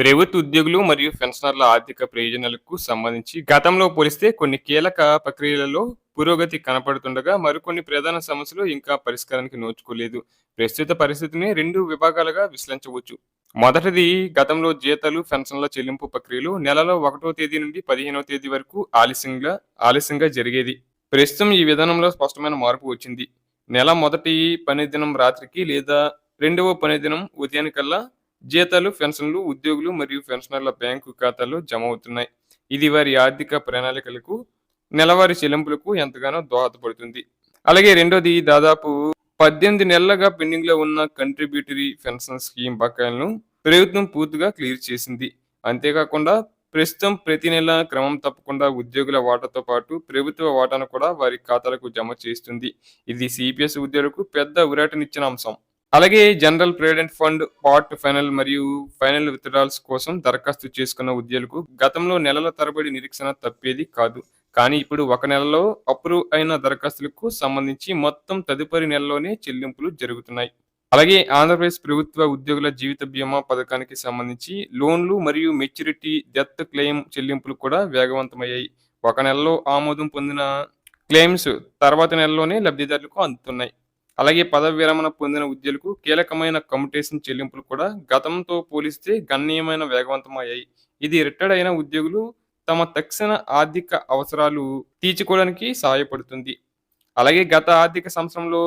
ప్రభుత్వ ఉద్యోగులు మరియు పెన్షనర్ల ఆర్థిక ప్రయోజనాలకు సంబంధించి గతంలో పోలిస్తే కొన్ని కీలక ప్రక్రియలలో పురోగతి కనపడుతుండగా మరికొన్ని ప్రధాన సమస్యలు ఇంకా పరిష్కారానికి నోచుకోలేదు. ప్రస్తుత పరిస్థితిని రెండు విభాగాలుగా విశ్లేషించవచ్చు. మొదటిది గతంలో జీతాలు పెన్షన్ల చెల్లింపు ప్రక్రియలు నెలలో ఒకటో తేదీ నుండి పదిహేనవ తేదీ వరకు ఆలస్యంగా ఆలస్యంగా జరిగేది. ప్రస్తుతం ఈ విధానంలో స్పష్టమైన మార్పు వచ్చింది. నెల మొదటి పని దినం రాత్రికి లేదా రెండవ పని దినం ఉదయానికల్లా జీతాలు పెన్షన్లు ఉద్యోగులు మరియు పెన్షనర్ల బ్యాంకు ఖాతాల్లో జమ అవుతున్నాయి. ఇది వారి ఆర్థిక ప్రణాళికలకు నెలవారీ చెల్లింపులకు ఎంతగానో దోహదపడుతుంది. అలాగే రెండోది దాదాపు పద్దెనిమిది నెలలుగా పెండింగ్లో ఉన్న కంట్రిబ్యూటరీ పెన్షన్ స్కీమ్ బకాయిలను ప్రభుత్వం పూర్తిగా క్లియర్ చేసింది. అంతేకాకుండా ప్రస్తుతం ప్రతి నెల క్రమం తప్పకుండా ఉద్యోగుల వాటాతో పాటు ప్రభుత్వ వాటాను కూడా వారి ఖాతాలకు జమ చేస్తుంది. ఇది సిపిఎస్ ఉద్యోగులకు పెద్ద ఊరాటనిచ్చిన అంశం. అలాగే general provident fund part final మరియు ఫైనల్ విత్డ్రాల్స్ కోసం దరఖాస్తు చేసుకున్న ఉద్యోగులకు గతంలో నెలల తరబడి నిరీక్షణ తప్పేది కాదు. కానీ ఇప్పుడు ఒక నెలలో అప్రూవ్ అయిన దరఖాస్తులకు సంబంధించి మొత్తం తదుపరి నెలలోనే చెల్లింపులు జరుగుతున్నాయి. అలాగే ఆంధ్రప్రదేశ్ ప్రభుత్వ ఉద్యోగుల జీవిత బీమా పథకానికి సంబంధించి లోన్లు మరియు మెచ్యూరిటీ డెత్ క్లెయిమ్ చెల్లింపులు కూడా వేగవంతమయ్యాయి. ఒక నెలలో ఆమోదం పొందిన క్లెయిమ్స్ తర్వాత నెలలోనే లబ్ధిదారులకు అందుతున్నాయి. అలాగే పదవి విరమణ పొందిన ఉద్యోగులకు కీలకమైన కమ్యుటేషన్ చెల్లింపులు కూడా గతంతో పోలిస్తే గణనీయమైన వేగవంతమయ్యాయి. ఇది రిటైర్డ్ అయిన ఉద్యోగులు తమ తక్షణ ఆర్థిక అవసరాలు తీర్చుకోవడానికి సహాయపడుతుంది. అలాగే గత ఆర్థిక సంవత్సరంలో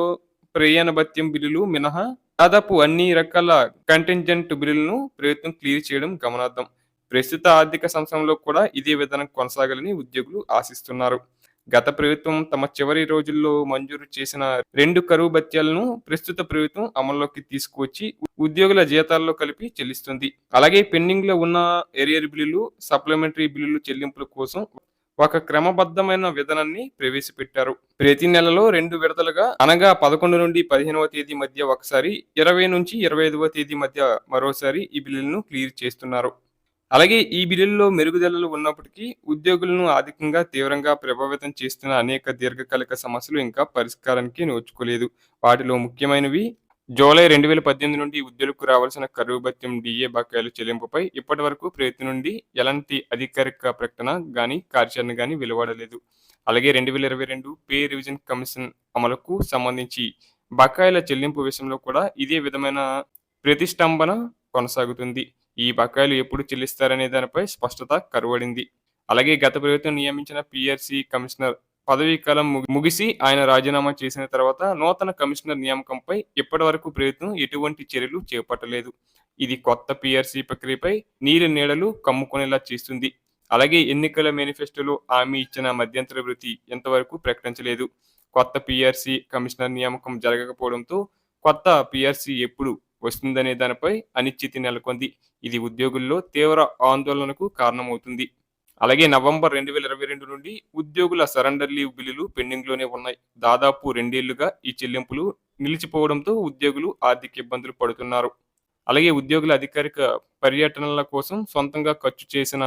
ప్రయాణ భత్యం బిల్లులు మినహా దాదాపు అన్ని రకాల కంటింజెంట్ బిల్లులను ప్రభుత్వం క్లియర్ చేయడం గమనార్థం ప్రస్తుత ఆర్థిక సంవత్సరంలో కూడా ఇదే విధానం కొనసాగాలని ఉద్యోగులు ఆశిస్తున్నారు. గత ప్రభుత్వం తమ చివరి రోజుల్లో మంజూరు చేసిన రెండు కరువు భత్యాలను ప్రస్తుత ప్రభుత్వం అమల్లోకి తీసుకువచ్చి ఉద్యోగుల జీతాల్లో కలిపి చెల్లిస్తుంది. అలాగే పెండింగ్లో ఉన్న ఎరియర్ బిల్లులు సప్లిమెంటరీ బిల్లులు చెల్లింపుల కోసం ఒక క్రమబద్ధమైన విధానాన్ని ప్రవేశపెట్టారు. ప్రతి నెలలో రెండు విడతలుగా అనగా పదకొండు నుండి పదిహేనవ తేదీ మధ్య ఒకసారి ఇరవై నుంచి ఇరవై ఐదవ తేదీ మధ్య మరోసారి ఈ బిల్లులను క్లియర్ చేస్తున్నారు. అలాగే ఈ బిల్లుల్లో మెరుగుదలలు ఉన్నప్పటికీ ఉద్యోగులను ఆర్థికంగా తీవ్రంగా ప్రభావితం చేస్తున్న అనేక దీర్ఘకాలిక సమస్యలు ఇంకా పరిష్కారానికి నోచుకోలేదు. వాటిలో ముఖ్యమైనవి జూలై రెండు వేల పద్దెనిమిది నుండి ఉద్యోగులకు రావాల్సిన కరువు భత్యం డిఏ బకాయిల చెల్లింపుపై ఇప్పటి వరకు ప్రభుత్వం నుండి ఎలాంటి అధికారిక ప్రకటన కానీ కార్యాచరణ కానీ వెలువడలేదు. అలాగే రెండు వేల ఇరవై రెండు పే రివిజన్ కమిషన్ అమలుకు సంబంధించి బకాయిల చెల్లింపు విషయంలో కూడా ఇదే విధమైన ప్రతిష్టంభన కొనసాగుతుంది. ఈ బకాయిలు ఎప్పుడు చెల్లిస్తారనే దానిపై స్పష్టత కరువడింది. అలాగే గత ప్రభుత్వం నియమించిన పిఆర్సి కమిషనర్ పదవీ కాలం ముగిసి ఆయన రాజీనామా చేసిన తర్వాత నూతన కమిషనర్ నియామకంపై ఇప్పటి వరకు ప్రభుత్వం ఎటువంటి చర్యలు చేపట్టలేదు. ఇది కొత్త పిఆర్సి ప్రక్రియపై నీరు నీడలు కమ్ముకునేలా చేస్తుంది. అలాగే ఎన్నికల మేనిఫెస్టోలో హామీ ఇచ్చిన మధ్యంతర వృత్తి ఎంతవరకు ప్రకటించలేదు. కొత్త పిఆర్సి కమిషనర్ నియామకం జరగకపోవడంతో కొత్త పిఆర్సి ఎప్పుడు వస్తుందనే దానిపై అనిశ్చితి నెలకొంది. ఇది ఉద్యోగుల్లో తీవ్ర ఆందోళనకు కారణమవుతుంది. అలాగే నవంబర్ రెండు వేల ఇరవై రెండు నుండి ఉద్యోగుల సరెండర్ లీవ్ బిల్లులు పెండింగ్లోనే ఉన్నాయి. దాదాపు రెండేళ్ళుగా ఈ చెల్లింపులు నిలిచిపోవడంతో ఉద్యోగులు ఆర్థిక ఇబ్బందులు పడుతున్నారు. అలాగే ఉద్యోగుల అధికారిక పర్యటనల కోసం సొంతంగా ఖర్చు చేసిన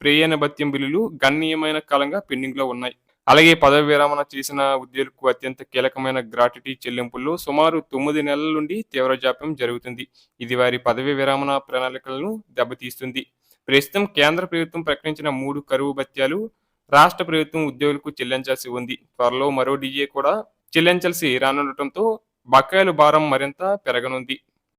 ప్రయాణ భత్యం బిల్లులు గణనీయమైన కాలంగా పెండింగ్లో ఉన్నాయి. అలాగే పదవి విరమణ చేసిన ఉద్యోగులకు అత్యంత కీలకమైన గ్రాట్యుటీ చెల్లింపుల్లో సుమారు తొమ్మిది నెలల నుండి తీవ్ర జాప్యం జరుగుతుంది. ఇది వారి పదవి విరమణ ప్రణాళికలను దెబ్బతీస్తుంది. ప్రస్తుతం కేంద్ర ప్రభుత్వం ప్రకటించిన మూడు కరువు భత్యాలు రాష్ట్ర ప్రభుత్వం ఉద్యోగులకు చెల్లించాల్సి ఉంది. త్వరలో మరో డిఏ కూడా చెల్లించాల్సి రానుండటంతో బకాయిల భారం మరింత పెరగనుంది.